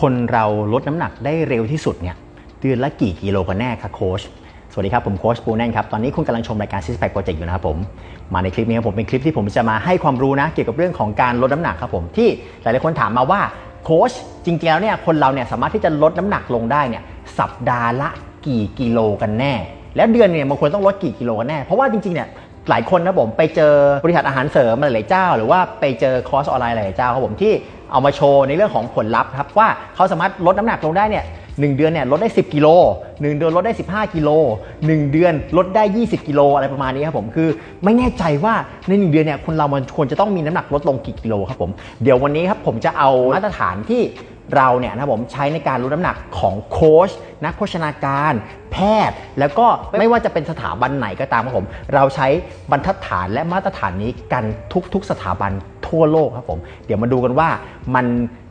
คนเราลดน้ำหนักได้เร็วที่สุดเนี่ยเดือนละกี่กิโลกันแน่คะโค้ชสวัสดีครับ ผมโค้ชปูแน่นครับ ตอนนี้คุณกำลังชมรายการซิสแพคโปรเจกต์อยู่นะครับผม มาในคลิปนี้ครับผมเป็นคลิปที่ผมจะมาให้ความรู้นะ เกี่ยวกับเรื่องของการลดน้ำหนักครับผมที่หลายๆคนถามมาว่าโค้ชจริงๆแล้วเนี่ยคนเราเนี่ยสามารถที่จะลดน้ำหนักลงได้เนี่ยสัปดาห์ละกี่กิโลกันแน่ แล้วเดือนเนี่ยมันควรต้องลดกี่กิโลกันแน่เพราะว่าจริงๆเนี่ย หลายคนนะผมไปเจอบริษัทอาหารเสริมหลายๆเจ้า หรือว่าไปเจอคอร์สออนไลน์หลายๆเจ้าครับผมที่เอามาโชว์ในเรื่องของผลลัพธ์ครับว่าเขาสามารถลดน้ำหนักลงได้เนี่ยหนึ่งเดือนเนี่ยลดได้ 10 กิโลหนึ่งเดือนลดได้ 15 กิโลหนึ่งเดือนลดได้ 20 กิโลอะไรประมาณนี้ครับผมคือไม่แน่ใจว่าในหนึ่งเดือนเนี่ยคนเรามันควรจะต้องมีน้ำหนักลดลงกี่กิโลครับผมเดี๋ยววันนี้ครับผมจะเอามาตรฐานที่ เราเนี่ยนะผมใช้ในการลดน้ำหนักของโค้ชนักโภชนาการ แพทย์ แล้วก็ไม่ว่าจะเป็นสถาบันไหนก็ตามครับผม เราใช้บรรทัดฐานและมาตรฐานนี้กันทุกๆ สถาบันทั่วโลกครับผม เดี๋ยวมาดูกันว่ามัน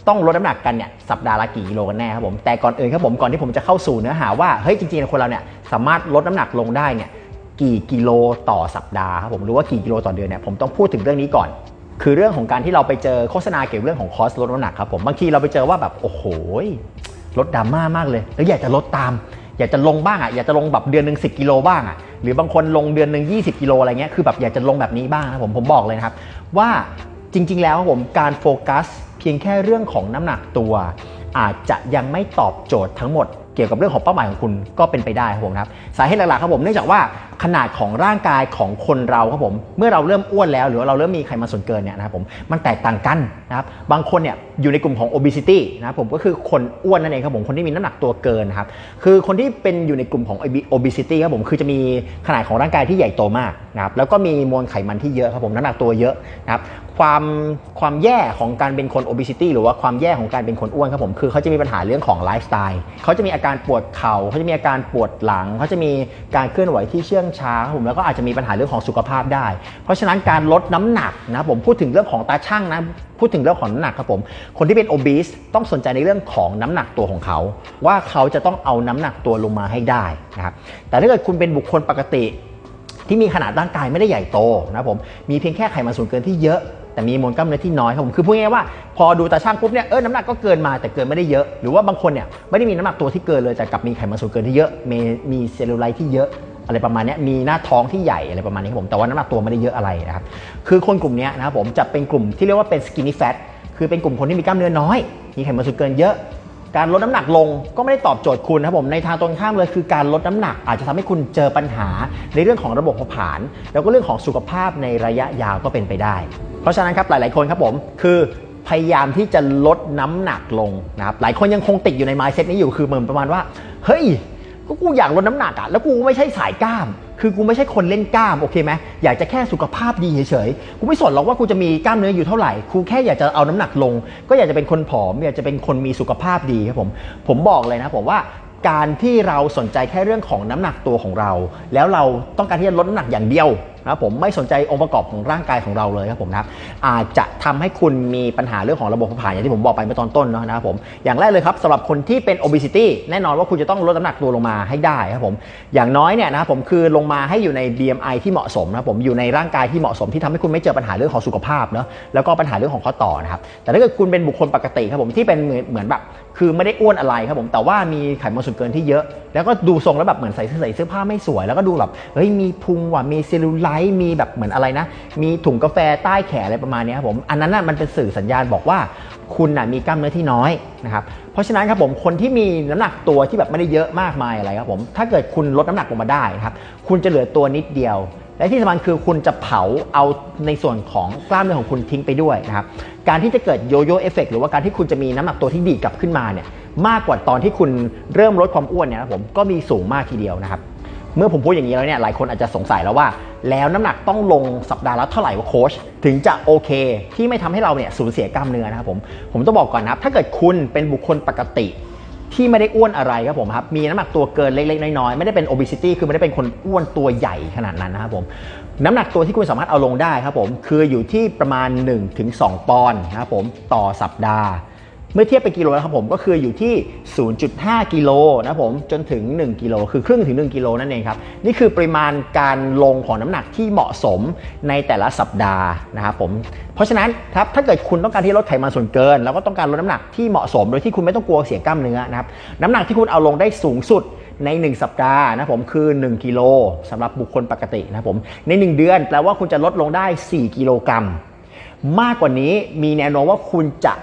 ต้องลดน้ำหนักกันเนี่ยสัปดาห์ละกี่กิโลกันแน่ครับผม แต่ก่อนอื่นครับผมก่อนที่ผมจะเข้าสู่เนื้อหาว่าเฮ้ยจริงๆคนเราเนี่ยสามารถลดน้ำหนักลงได้เนี่ยกี่กิโลต่อสัปดาห์ครับผมหรือว่ากี่กิโลต่อเดือนเนี่ยผมต้องพูดถึงเรื่องนี้ก่อน คือเรื่องของการที่เราไปเจอโฆษณาเกี่ยวกับเรื่องของคอสลดน้ำหนักครับผมบางทีเราไปเจอว่าแบบโอ้โหลดดราม่ามากเลย แล้วอยากจะลดตาม อยากจะลงบ้างอะอยากจะลงแบบเดือนหนึ่งสิกิโลบ้างอะหรือบางคนลงเดือนหนึ่ง20 กิโลอะไรเงี้ยคือแบบอยากจะลงแบบนี้บ้างนะผมผมบอกเลยนะครับ ว่าจริง ๆ แล้วผมการโฟกัสเพียงแค่เรื่องของน้ำหนักตัว อาจจะยังไม่ตอบโจทย์ทั้งหมด เกี่ยวกับเรื่องของเป้าหมายของคุณก็เป็นไปได้ครับผมครับสาเหตุหลักๆครับผมเนื่องจากว่าขนาดของร่างกายของคนเราครับผมเมื่อเราเริ่มอ้วนแล้ว หรือเราเริ่มมีไขมันส่วนเกินเนี่ยนะครับผมมันแตกต่างกันนะครับบางคนเนี่ยอยู่ในกลุ่มของ obesity นะครับผมก็คือคนอ้วนนั่นเองครับผมคนที่มีน้ำหนักตัวเกินนะครับคือคนที่เป็นอยู่ในกลุ่มของ obesity ครับผมคือจะมีขนาดของร่างกายที่ใหญ่โตมากนะครับแล้วก็มีมวลไขมันที่เยอะครับผมน้ำหนักตัวเยอะนะครับ ความความแย่ของการเป็นคน obesity หรือว่าความแย่ของการเป็นคนอ้วนครับผมคือเขาจะมีปัญหาเรื่องของไลฟ์สไตล์เขาจะมีอาการปวดเข่าเขาจะมีอาการปวดหลังเขาจะมีการเคลื่อนไหวที่เชื่องช้าผมแล้วก็อาจจะมีปัญหาเรื่องของสุขภาพได้ เพราะฉะนั้นการลดน้ำหนักนะผมพูดถึงเรื่องของตาช่างนะพูดถึงเรื่องของน้ำหนักครับผมคนที่เป็น obese ต้องสนใจในเรื่องของน้ำหนักตัวของเขา ว่าเขาจะต้องเอาน้ำหนักตัวลงมาให้ได้นะครับแต่ถ้าเกิดคุณเป็นบุคคลปกติที่มีขนาดร่างกายไม่ได้ใหญ่โตนะผมมีเพียงแค่ไขมันส่วนเกินที่เยอะ แต่มีมวลกล้ามเนื้อที่น้อยครับผมคือพูดง่ายๆว่าพอดูตาช่างปุ๊บเนี่ยเออน้ำหนักก็เกินมาแต่เกินไม่ได้เยอะ หรือว่าบางคนเนี่ยไม่ได้มีน้ำหนักตัวที่เกินเลยแต่กลับมีไขมันส่วนเกินที่เยอะมีมีเซลลูไลท์ที่เยอะอะไรประมาณนี้มีหน้าท้องที่ใหญ่อะไรประมาณนี้ครับผมแต่ว่าน้ำหนักตัวไม่ได้เยอะอะไรนะครับคือคนกลุ่มนี้นะครับผมจะเป็นกลุ่มที่เรียกว่าเป็น skinny fat คือเป็นกลุ่มคนที่มีกล้ามเนื้อน้อย มีไขมันส่วนเกินเยอะ การลดน้ำหนักลงก็ไม่ได้ตอบโจทย์คุณนะครับผมในทางตรงข้ามเลยคือการลดน้ำหนัก อาจจะทำให้คุณเจอปัญหาในเรื่องของระบบผผาญแล้วก็เรื่องของสุขภาพในระยะยาวก็เป็นไปได้ เพราะฉะนั้นครับหลาย ๆ คนครับผมคือพยายามที่จะลดน้ำหนักลงนะครับหลายคนยังคงติดอยู่ใน mindset นี้อยู่คือเหมือนประมาณว่า เฮ้ยก็กูอยากลดน้ำหนักอะแล้วกูไม่ใช่สายกล้าม คือกูไม่ใช่คนเล่นกล้ามโอเคไหมอยากจะแค่สุขภาพดีเฉยๆกูไม่สนหรอกว่ากูจะมีกล้ามเนื้ออยู่เท่าไหร่กูแค่อยากจะเอาน้ำหนักลง ก็อยากจะเป็นคนผอมอยากจะเป็นคนมีสุขภาพดีครับผมผมบอกเลยนะผมว่าการที่เราสนใจแค่เรื่องของน้ำหนักตัวของเรา แล้วเราต้องการที่จะลดน้ำหนักอย่างเดียว นะครับผมไม่สนใจองค์ประกอบของร่างกายของเราเลยครับผมนะครับอาจจะทำให้คุณมีปัญหาเรื่องของระบบผาผลาญอย่างที่ผมบอกไปเมื่อตอนต้นเนาะนะครับผมอย่างแรกเลยครับสำหรับคนที่เป็น obesity แน่นอนว่าคุณจะต้องลดน้ำหนักตัวลงมาให้ได้ครับผมอย่างน้อยเนี่ยนะครับผมคือลงมาให้อยู่ใน BMI ที่เหมาะสมนะครับผมอยู่ในร่างกายที่เหมาะสมที่ทำให้คุณไม่เจอปัญหาเรื่องของสุขภาพเนาะแล้วก็ปัญหาเรื่องของข้อต่อนะครับแต่ถ้าเกิดคุณเป็นบุคคลปกติครับผมที่เป็นเหมือนแบบคือไม่ได้อ้วนอะไรครับผมแต่ว่ามีไขมันส่วนเกินที่เยอะ แล้วก็ดูทรงแล้วแบบเหมือนใส่เสื้อใส่เสื้อผ้าไม่สวย แล้วก็ดูแบบเฮ้ยมีพุงว่ะมีเซลลูไลท์มีแบบเหมือนอะไรนะ มีถุงกาแฟใต้แขนอะไรประมาณนี้ครับผมอันนั้นน่ะมันเป็นสื่อสัญญาณบอกว่าคุณน่ะมีกล้ามเนื้อที่น้อยนะครับเพราะฉะนั้นครับผมคนที่มีน้ำหนักตัวที่แบบไม่ได้เยอะมากมายอะไรครับผมถ้าเกิดคุณลดน้ำหนักลงมาได้นะครับคุณจะเหลือตัวนิดเดียว และที่สำคัญคือคุณจะเผาเอาในส่วนของกล้ามเนื้อของคุณทิ้งไปด้วยนะครับการที่จะเกิดโยโย่เอฟเฟกหรือว่าการที่คุณจะมีน้ำหนักตัวที่ดีกลับขึ้นมาเนี่ยมากกว่าตอนที่คุณเริ่มลดความอ้วนเนี่ยนะผมก็มีสูงมากทีเดียวนะครับเมื่อผมพูดอย่างนี้แล้วเนี่ยหลายคนอาจจะสงสัยแล้วว่า แล้วน้ำหนักต้องลงสัปดาห์ละเท่าไหร่วะโค้ชถึงจะโอเค ที่ไม่ทำให้เราเนี่ยสูญเสียกล้ามเนื้อนะครับผมผมต้องบอกก่อนนะครับ ถ้าเกิดคุณเป็นบุคคลปกติที่ไม่ได้อ้วนอะไรครับผมครับมีน้ำหนักตัวเกินเล็กๆ น้อยๆ ไม่ได้เป็น obesity คือไม่ได้เป็นคนอ้วนตัวใหญ่ขนาดนั้นนะครับผมน้ำหนักตัวที่คุณสามารถเอาลงได้ครับผมคืออยู่ที่ประมาณ 1-2 ปอนด์นะครับผมต่อสัปดาห์ เมื่อเทียบเป็นกิโลนะครับผมก็คืออยู่ที่ 0.5 กิโลนะครับผมจนถึง 1 กิโลคือครึ่งถึง 1 กิโลนั่นเองครับนี่คือปริมาณการลงของน้ำหนักที่เหมาะสมในแต่ละสัปดาห์นะครับผมเพราะฉะนั้นครับถ้าเกิดคุณต้องการที่ลดไขมันส่วนเกิน แล้วก็ต้องการลดน้ำหนักที่เหมาะสมโดยที่คุณไม่ต้องกลัวเสียกล้ามเนื้อนะครับน้ำหนักที่คุณเอาลงได้สูงสุดใน 1 สัปดาห์นะครับผมคือ 1 กิโลสำหรับบุคคลปกตินะครับผมใน 1 เดือนแปลว่าคุณจะลดลงได้ 4 กิโลกรัม มากกว่านี้มีแนวโน้มว่าคุณจะ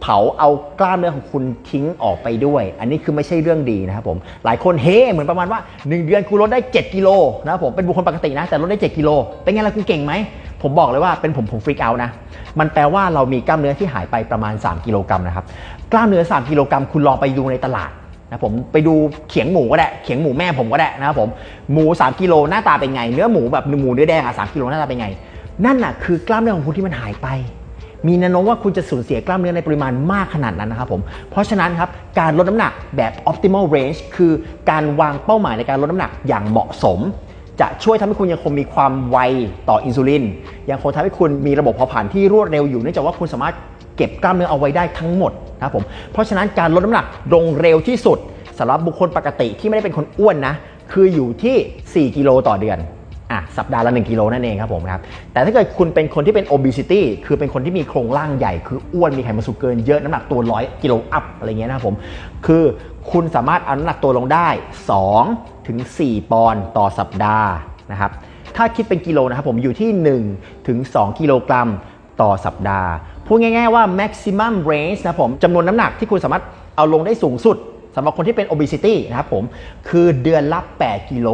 เผาเอากล้ามเนื้อของคุณทิ้งออกไปด้วย อันนี้คือไม่ใช่เรื่องดีนะครับผม หลายคนเฮ เหมือนประมาณว่า 1 เดือนกูลดได้ 7 กิโลนะครับผมเป็นบุคคลปกตินะ แต่ลดได้ 7 กิโล เป็นไงล่ะกูเก่งไหม ผมบอกเลยว่าเป็นผมผมฟรีกเอานะ มันแปลว่าเรามีกล้ามเนื้อที่หายไปประมาณ 3 กิโลกรัมนะครับ กล้ามเนื้อ 3 กิโลกรัมคุณลองไปดูในตลาดนะผมไปดูเขียงหมูก็ได้เขียงหมูแม่ผมก็ได้นะครับผมหมู 3 กิโลหน้าตาเป็นไง เนื้อหมูแบบหมูเนื้อแดงอะสกิโลหน้าตาเป็นไง นั่นน่ะคือกล้ามเนื้อของคุณที่มันหายไป มีแนวโน้มว่าคุณจะสูญเสียกล้ามเนื้อในปริมาณมากขนาดนั้นนะครับผม เพราะฉะนั้นครับการลดน้ำหนักแบบ optimal range คือการวางเป้าหมายในการลดน้ำหนักอย่างเหมาะสม จะช่วยทำให้คุณยังคงมีความไวต่ออินซูลินยังคงทำให้คุณมีระบบเผาผลาญที่รวดเร็วอยู่เนื่องจากว่าคุณสามารถเก็บกล้ามเนื้อเอาไว้ได้ทั้งหมดนะครับผมเพราะฉะนั้นการลดน้ำหนักลงเร็วที่สุดสำหรับบุคคลปกติที่ไม่ได้เป็นคนอ้วนนะคืออยู่ที่ 4 กิโลต่อเดือน อะสัปดาห์ละ1กิโลนั่นเองครับผมครับแต่ถ้าเกิดคุณเป็นคนที่เป็น obesity คือเป็นคนที่มีโครงร่างใหญ่ คืออ้วนมีไขมันสูงเกินเยอะน้ำหนักตัวร้อยกิโลอัพอะไรเงี้ยนะครับผมคือคุณสามารถเอาน้ำหนักตัวลงได้2ถึง4ปอนด์ต่อสัปดาห์นะครับถ้าคิดเป็นกิโลนะครับผมอยู่ที่1ถึง2กิโลกรัมต่อสัปดาห์พูดง่ายๆว่า maximum range นะผมจำนวนน้ำหนักที่คุณสามารถเอาลงได้สูงสุดสำหรับคนที่เป็น obesity นะครับผมคือเดือนละ 8 กิโล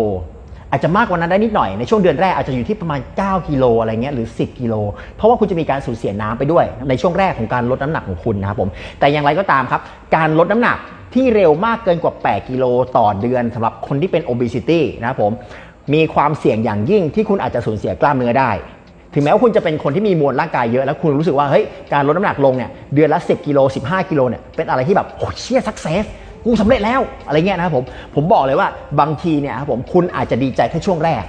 อาจจะมากกว่านั้นได้นิดหน่อยในช่วงเดือนแรกอาจจะอยู่ที่ประมาณ 9กิโลอะไรเงี้ยหรือ 10กิโลเพราะว่าคุณจะมีการสูญเสียน้ำไปด้วย ในช่วงแรกของการลดน้ำหนักของคุณนะครับผมแต่อย่างไรก็ตามครับ การลดน้ำหนักที่เร็วมากเกินกว่า 8 กิโลต่อเดือนสำหรับคนที่เป็น obesity นะครับผมมีความเสี่ยงอย่างยิ่งที่คุณอาจจะสูญเสียกล้ามเนื้อได้ถึงแม้ว่าคุณจะเป็นคนที่มีมวลร่างกายเยอะแล้วคุณรู้สึกว่าเฮ้ยการลดน้ำหนักลงเนี่ยเดือนละ 10 กิโล 15 กิโลเนี่ยเป็นอะไรที่แบบโอ้เชี่ยสักเซส กูสำเร็จแล้วอะไรเงี้ยนะครับผมผมบอกเลยว่าบางทีเนี่ยครับผมคุณอาจจะดีใจแค่ช่วงแรก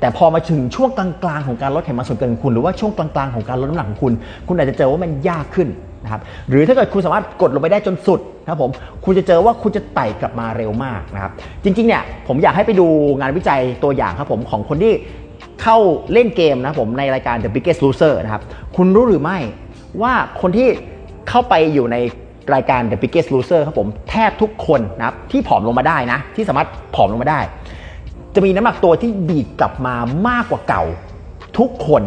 แต่พอมาถึงช่วงกลางๆของการลดไขมันส่วนเกินของคุณ หรือว่าช่วงกลางๆของการลดน้ำหนักของคุณ คุณอาจจะเจอว่ามันยากขึ้นนะครับหรือถ้าเกิดคุณสามารถกดลงไปได้จนสุดนะครับผมคุณจะเจอว่าคุณจะไต่กลับมาเร็วมากนะครับจริงๆเนี่ยผมอยากให้ไปดูงานวิจัยตัวอย่างครับผมของคนที่เข้าเล่นเกมนะครับผมในรายการ The Biggest Loser นะครับคุณรู้หรือไม่ว่าคนที่เข้าไปอยู่ใน รายการ The Biggest Loser ครับผมแทบทุกคนนะครับที่ผอมลงมาได้นะ ที่สามารถผอมลงมาได้ จะมีน้ำหนักตัวที่ดีดกลับมามากกว่าเก่าทุกคน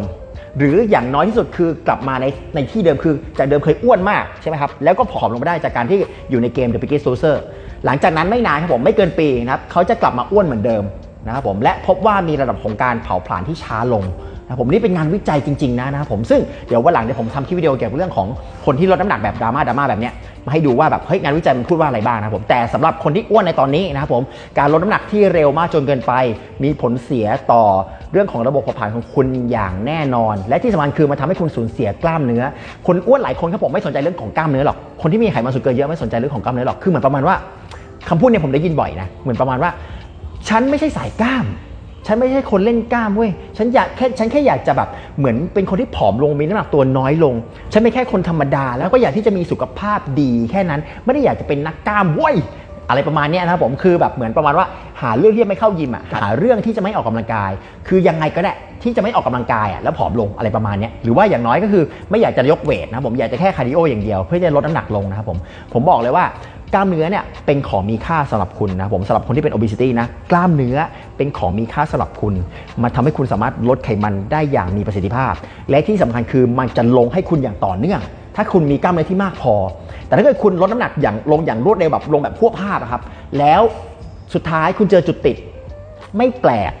หรืออย่างน้อยที่สุดคือกลับมาในในที่เดิมคือจากเดิมเคยอ้วนมากใช่ไหมครับแล้วก็ผอมลงมาได้จากการที่อยู่ในเกม The Biggest Loser หลังจากนั้นไม่นานครับผมไม่เกินปีนะครับเขาจะกลับมาอ้วนเหมือนเดิมนะครับผมและพบว่ามีระดับของการเผาผลาญที่ช้าลง นะผมนี่เป็นงานวิจัยจริงๆนะนะครับผมซึ่งเดี๋ยววันหลังเดี๋ยวผมทำคลิปวิดีโอเกี่ยวกับเรื่องของคนที่ลดน้ำหนักแบบดราม่าดราม่าแบบเนี้ยมาให้ดูว่าแบบเฮ้ยงานวิจัยมันพูดว่าอะไรบ้างนะผมแต่สำหรับคนที่อ้วนในตอนนี้นะครับผมการลดน้ำหนักที่เร็วมากจนเกินไป มีผลเสียต่อเรื่องของระบบเผาผลาญของคุณอย่างแน่นอน และที่สำคัญคือมันทำให้คุณสูญเสียกล้ามเนื้อ คนอ้วนหลายคนครับผมไม่สนใจเรื่องของกล้ามเนื้อหรอกคนที่มีไขมันส่วนเกินเยอะไม่สนใจเรื่องของกล้ามเนื้อหรอกคือเหมือนประมาณว่าคำพูดเนี่ยผมได้ยินบ่อยนะเหมือนประมาณว่า ฉันไม่ใช่สายกล้าม ฉันไม่ใช่คนเล่นกล้ามเว้ย ฉันอยากแค่ฉันแค่อยากจะแบบเหมือนเป็นคนที่ผอมลงมีน้ำหนักตัวน้อยลง ฉันไม่แค่คนธรรมดา แล้วก็อยากที่จะมีสุขภาพดีแค่นั้น ไม่ได้อยากจะเป็นนักกล้ามเว้ยอะไรประมาณนี้นะครับผมคือแบบเหมือนประมาณว่าหาเรื่องที่จะไม่เข้ายิมอะหาเรื่องที่จะไม่ออกกำลังกาย คือยังไงก็ได้ที่จะไม่ออกกำลังกายอะแล้วผอมลงอะไรประมาณนี้หรือว่าอย่างน้อยก็คือไม่อยากจะยกเวทนะผมอยากจะแค่คาร์ดิโออย่างเดียว เพื่อจะลดน้ำหนักลงนะครับผมผมบอกเลยว่า กล้ามเนื้อเนี่ยเป็นของมีค่าสำหรับคุณนะผมสำหรับคนที่เป็น obesity นะกล้ามเนื้อเป็นของมีค่าสำหรับคุณ มันทำให้คุณสามารถลดไขมันได้อย่างมีประสิทธิภาพ และที่สำคัญคือมันจะลงให้คุณอย่างต่อเนื่อง ถ้าคุณมีกล้ามเนื้อที่มากพอ แต่ถ้าเกิดคุณลดน้ำหนักอย่างลงอย่างรวดเร็วแบบลงแบบพวกภาพอะครับแล้วสุดท้ายคุณเจอจุดติด ไม่แปลก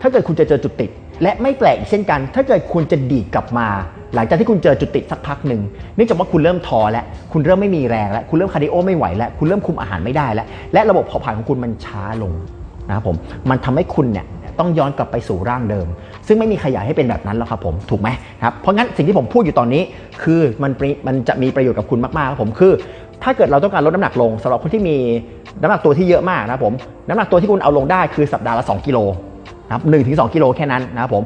ถ้าเกิดคุณจะเจอจุดติด และไม่แปลกเช่นกัน ถ้าเกิดคุณจะดีดกลับมา หลังจากที่คุณเจอจุดติดสักพักหนึ่งเนื่องจากว่าคุณเริ่มท้อแล้ว คุณเริ่มไม่มีแรงแล้ว คุณเริ่มคาร์ดิโอไม่ไหวแล้ว คุณเริ่มคุมอาหารไม่ได้แล้ว และระบบเผาผลาญของคุณมันช้าลงนะครับผม มันทำให้คุณเนี่ยต้องย้อนกลับไปสู่ร่างเดิม ซึ่งไม่มีใครอยากให้เป็นแบบนั้นหรอกครับผม ถูกไหมครับ เพราะงั้นสิ่งที่ผมพูดอยู่ตอนนี้ คือมันมันจะมีประโยชน์กับคุณมากๆครับผม คือ ถ้าเกิดเราต้องการลดน้ำหนักลงสำหรับคนที่มีน้ำหนักตัวที่เยอะมากนะครับผม น้ำหนักตัวที่คุณเอาลงได้คือสัปดาห์ละ 2 กิโล นะครับหนึ่งถึงสกิโลแค่นั้นนะครับผม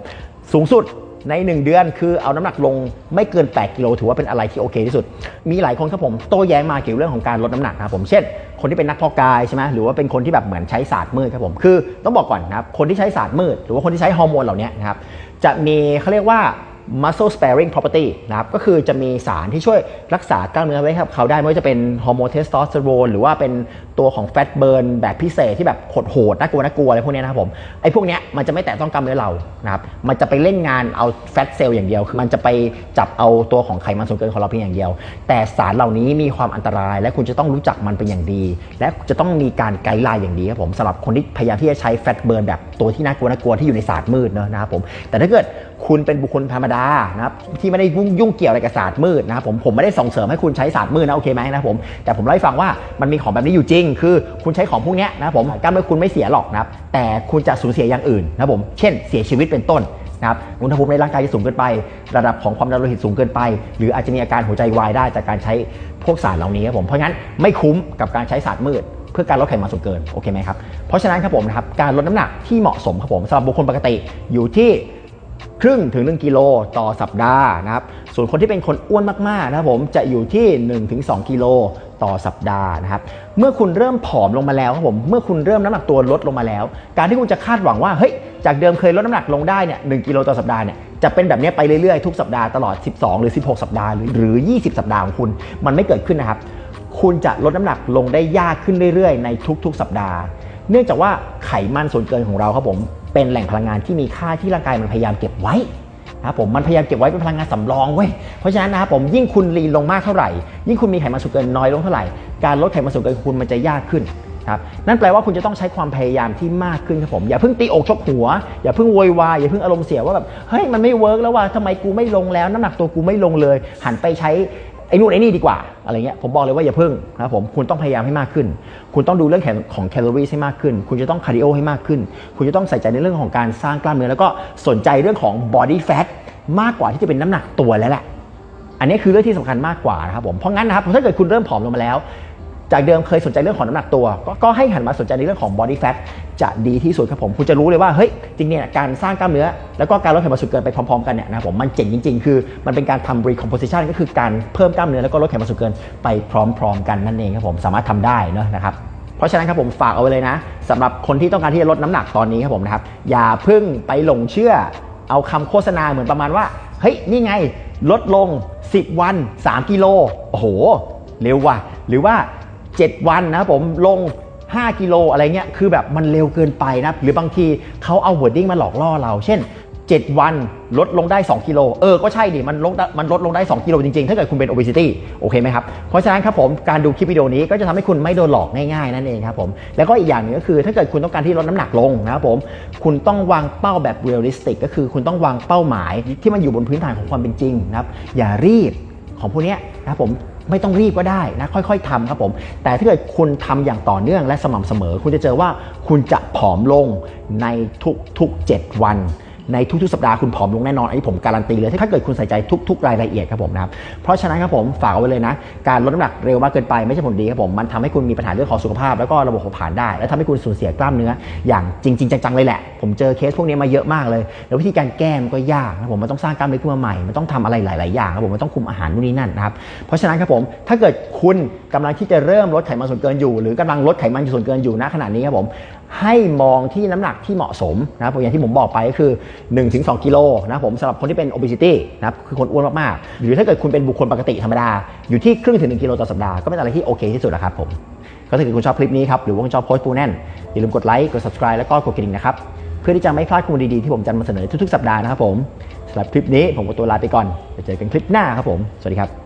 สูงสุดใน 1 เดือนคือเอาน้ำหนักลงไม่เกิน 8 กิโลถือว่าเป็นอะไรที่โอเคที่สุด มีหลายคนครับผมโต้แย้งมาเกี่ยวกับเรื่องของการลดน้ำหนักนะครับผมเช่น คนที่เป็นนักพาะกายใช่ไหมหรือว่าเป็นคนที่แบบเหมือนใช้ศาสตร์มืดครับผมคือต้องบอกก่อนนะครับคนที่ใช้ศาสตร์มืด หรือว่าคนที่ใช้ฮอร์โมนเหล่านี้นะครับจะมีเขาเรียกว่า muscle sparing property นะครับก็คือจะมีสารที่ช่วยรักษากล้ามเนื้อไว้ครับเขาได้ไม่ว่าจะเป็นฮอร์โมนเทสโทสเตอโรนหรือว่าเป็นตัวของแฟตเบิร์นแบบพิเศษที่แบบโหดๆน่ากลัวน่ากลัวอะไรพวกนี้นะครับผมไอ้พวกเนี้ยมันจะไม่แตะต้องกล้ามเนื้อเรานะครับมันจะไปเล่นงานเอาแฟตเซลล์อย่างเดียวคือมันจะไปจับเอาตัวของไขมันส่วนเกินของเราเพียงอย่างเดียว แต่สารเหล่านี้มีความอันตราย และคุณจะต้องรู้จักมันเป็นอย่างดี และจะต้องมีการไกด์ไลน์อย่างดีครับผมสำหรับคนที่พยายามที่จะใช้แฟตเบิร์นแบบตัวที่น่ากลัวน่ากลัวที่อยู่ในศาสตร์มืดเนอะนะครับผมแต่ถ้าเกิด คุณเป็นบุคคลธรรมดานะครับที่ไม่ได้ยุ่งยุ่งเกี่ยวอะไรกับศาสตร์มืดนะครับผมผมไม่ได้ส่งเสริมให้คุณใช้ศาสตร์มืดนะโอเคไหมนะผมแต่ผมเล่าให้ฟังว่ามันมีของแบบนี้อยู่จริง คือคุณใช้ของพวกนี้นะครับผมกล้ามเนื้อคุณไม่เสียหรอกนะครับแต่คุณจะสูญเสียอย่างอื่นนะครับผมเช่น เสียชีวิตเป็นต้นนะครับอุณหภูมิในร่างกายจะสูงเกินไป ระดับของความดันโลหิตสูงเกินไป หรืออาจจะมีอาการหัวใจวายได้จากการใช้พวกสารเหล่านี้ครับผมเพราะงั้นไม่คุ้มกับการใช้ศาสตร์มืด เพื่อการลดไขมันส่วนเกินโอเคไหมครับเพราะฉะนั้นครับผมนะครับการลดน้ำหนักที่เหมาะสมครับผมสำหรับบุคคลปกติอยู่ที่ ครึ่งถึง 1 กิโลต่อสัปดาห์นะครับ ส่วนคนที่เป็นคนอ้วนมากๆนะครับผมจะอยู่ที่ 1-2 กิโลต่อสัปดาห์นะครับ เมื่อคุณเริ่มผอมลงมาแล้วครับผม เมื่อคุณเริ่มน้ำหนักตัวลดลงมาแล้ว การที่คุณจะคาดหวังว่าเฮ้ยจากเดิมเคยลดน้ำหนักลงได้เนี่ยหกิโลต่อสัปดาห์เนี่ยจะเป็นแบบนี้ไปเรื่อยๆ ทุกสัปดาห์ตลอด 12 หรือ 16 สัปดาห์ หรือหรือ20 สัปดาห์ของคุณ มันไม่เกิดขึ้นนะครับ คุณจะลดน้ำหนักลงได้ยากขึ้นเรื่อยๆ ในทุกๆ สัปดาห์ เนื่องจากว่าไขมันส่วนเกินของเราครับผม เป็นแหล่งพลังงานที่มีค่าที่ร่างกายมันพยายามเก็บไว้นะครับผมมันพยายามเก็บไว้เป็นพลังงานสำรองเว้ยเพราะฉะนั้นนะครับผมยิ่งคุณลีนลงมากเท่าไหร่ ยิ่งคุณมีไขมันส่วนเกินน้อยลงเท่าไหร่ การลดไขมันส่วนเกินคุณมันจะยากขึ้นครับนั่นแปลว่าคุณจะต้องใช้ความพยายามที่มากขึ้นครับผมอย่าเพิ่งตีอกชกหัว อย่าเพิ่งโวยวายอย่าเพิ่งอารมณ์เสียว่าแบบเฮ้ยมันไม่เวิร์กแล้วว่าทำไมกูไม่ลงแล้ว น้ำหนักตัวกูไม่ลงเลย หันไปใช้ ไอ้นู่นไอ้นี่ดีกว่าอะไรเงี้ยผมบอกเลยว่าอย่าเพิ่งนะครับผมคุณต้องพยายามให้มากขึ้น คุณต้องดูเรื่องของแคลอรี่ให้มากขึ้น คุณจะต้องคาร์ดิโอให้มากขึ้น คุณจะต้องใส่ใจในเรื่องของการสร้างกล้ามเนื้อแล้วก็สนใจเรื่องของบอดี้แฟทมากกว่าที่จะเป็นน้ำหนักตัวแล้วแหละอันนี้คือเรื่องที่สำคัญมากกว่านะครับผมเพราะงั้นนะครับถ้าเกิดคุณเริ่มผอมลงมาแล้ว จากเดิมเคยสนใจเรื่องของน้ำหนักตัวก็ก็ให้หันมาสนใจในเรื่องของ body fat จะดีที่สุดครับผม คุณจะรู้เลยว่า เฮ้ย จริงเนี่ยการสร้างกล้ามเนื้อ แล้วก็การลดไขมันส่วนเกินไปพร้อมๆกันเนี่ยนะผมมันเจ๋งจริง ๆ คือ มันเป็นการทำ recomposition ก็คือการเพิ่มกล้ามเนื้อแล้วก็ลดไขมันส่วนเกินไปพร้อม ๆ กันนั่นเองครับผมสามารถทำได้เนะนะครับเพราะฉะนั้นครับผมฝากเอาไว้เลยนะสำหรับคนที่ต้องการที่จะลดน้ำหนักตอนนี้ครับผมนะครับอย่าเพิ่งไปหลงเชื่อ เอาคำโฆษณาเหมือนประมาณว่าเฮ้ยนี่ไงลดลง 10 วัน 3 กิโลโอ้โห เร็วว่ะหรือว่า 7 วันนะครับผมลง 5 กิโลอะไรเงี้ยคือแบบมันเร็วเกินไปนะหรือบางทีเขาเอา wording มาหลอกล่อเรา เช่น 7 วันลดลงได้ 2 กิโลเออก็ใช่ดิมันลดมันลดลงได้ 2 กิโลจริงๆ ถ้าเกิดคุณเป็น obesity โอเคไหมครับ เพราะฉะนั้นครับผมการดูคลิปวิดีโอนี้ก็จะทำให้คุณไม่โดนหลอกง่ายๆ นั่นเองครับผม แล้วก็อีกอย่างหนึงก็คือถ้าเกิดคุณต้องการที่ลดน้ำหนักลงนะครับผมคุณต้องวางเป้าแบบ realistic ก็คือคุณต้องวางเป้าหมายที่มันอยู่บนพื้นฐานของความเป็นจริงนะครับอย่ารีบของพวกเนี้ยนะครับผม ไม่ต้องรีบก็ได้นะค่อยๆทำครับผม แต่ถ้าเกิดคุณทำอย่างต่อเนื่องและสม่ำเสมอ คุณจะเจอว่าคุณจะผอมลงในทุกๆ 7 วัน ในทุกๆสัปดาห์คุณผอมลงแน่นอนอันนี้ผมการันตีเลย ถ้าเกิดคุณใส่ใจทุก ๆ รายละเอียดครับผมนะครับเพราะฉะนั้นครับผมฝากไว้เลยนะการลดน้ำหนักเร็วมากเกินไปไม่ใช่ผลดีครับผมมันทำให้คุณมีปัญหาเรื่องของสุขภาพ แล้วก็ระบบเผาผลาญได้ และทำให้คุณสูญเสียกล้ามเนื้อ อย่างจริง ๆ จังๆเลยแหละ ผมเจอเคสพวกนี้มาเยอะมากเลย แล้ววิธีการแก้มันก็ยากนะผมมันต้องสร้างกล้ามเนื้อขึ้นมาใหม่มันต้องทำอะไรหลายๆอย่างครับผมมันต้องคุมอาหารนู่นนี่นั่นนะครับเพราะฉะนั้นครับผมถ้าเกิดคุณกำลังที่จะเริ่มลดไขมันส่วนเกินอยู่ หรือกำลังลดไขมันส่วนเกินอยู่ณขณะนี้ครับผม ให้มองที่น้ำหนักที่เหมาะสมนะครับอย่างที่ผมบอกไปก็คือ 1-2 กิโลนะครับผมสำหรับคนที่เป็น obesity นะครับคือคนอ้วนมากๆ หรือถ้าเกิดคุณเป็นบุคคลปกติธรรมดา อยู่ที่ครึ่งถึง 1 กิโลต่อสัปดาห์ก็เป็นอะไรที่โอเคที่สุดแล้วครับผม ก็ถ้าเกิดคุณชอบคลิปนี้ครับ หรือว่าคุณชอบโค้ชปูแน่น อย่าลืมกดไลค์กด subscribe แล้วก็กดกระดิ่งนะครับเพื่อที่จะไม่พลาดข้อมูลดีๆที่ผมจะนำมาเสนอทุกๆสัปดาห์นะครับผมสำหรับคลิปนี้ผมก็ตัวลาไปก่อนไปเจอกันคลิปหน้าครับผมสวัสดีครับ